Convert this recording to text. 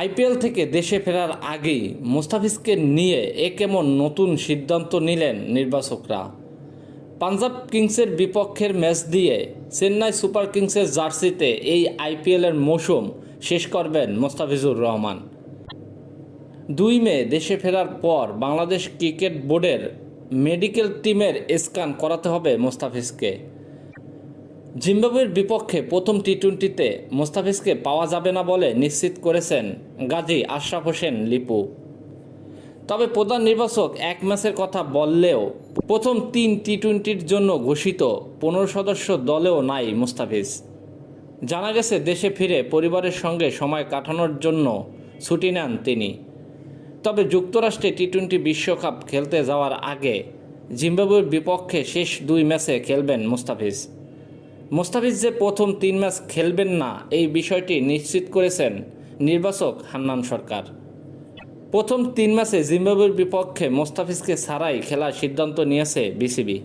IPL থেকে দেশে ফেরার আগেই মুস্তাফিজকে নিয়ে এ কেমন নতুন সিদ্ধান্ত নিলেন নির্বাচকরা? পাঞ্জাব কিংসের বিপক্ষের ম্যাচ দিয়ে চেন্নাই সুপার কিংসের জার্সিতে এই আইপিএলের মৌসুম শেষ করবেন মোস্তাফিজুর রহমান। দুই মে দেশে ফেরার পর বাংলাদেশ ক্রিকেট বোর্ডের মেডিকেল টিমের স্ক্যান করাতে হবে মোস্তাফিজকে। জিম্বাবুয়ের বিপক্ষে প্রথম টি টোয়েন্টিতে মোস্তাফিজকে পাওয়া যাবে না বলে নিশ্চিত করেছেন গাজী আশরাফ হোসেন লিপু। তবে প্রধান নির্বাচক এক ম্যাচের কথা বললেও প্রথম তিন টি টোয়েন্টির জন্য ঘোষিত পনেরো সদস্য দলেও নাই মুস্তাফিজ। জানা গেছে, দেশে ফিরে পরিবারের সঙ্গে সময় কাটানোর জন্য ছুটি নেন তিনি। তবে যুক্তরাষ্ট্রে টি টোয়েন্টি বিশ্বকাপ খেলতে যাওয়ার আগে জিম্বাবুয়ের বিপক্ষে শেষ দুই ম্যাচে খেলবেন মুস্তাফিজ। মুস্তাফিজ যে প্রথম তিন ম্যাচ খেলবেন না, এই বিষয়টি নিশ্চিত করেছেন নির্বাচক হান্নান সরকার। প্রথম তিন ম্যাচে জিম্বাবুয়ের বিপক্ষে মোস্তাফিজকে ছাড়াই খেলার সিদ্ধান্ত নিয়েছে বিসিবি।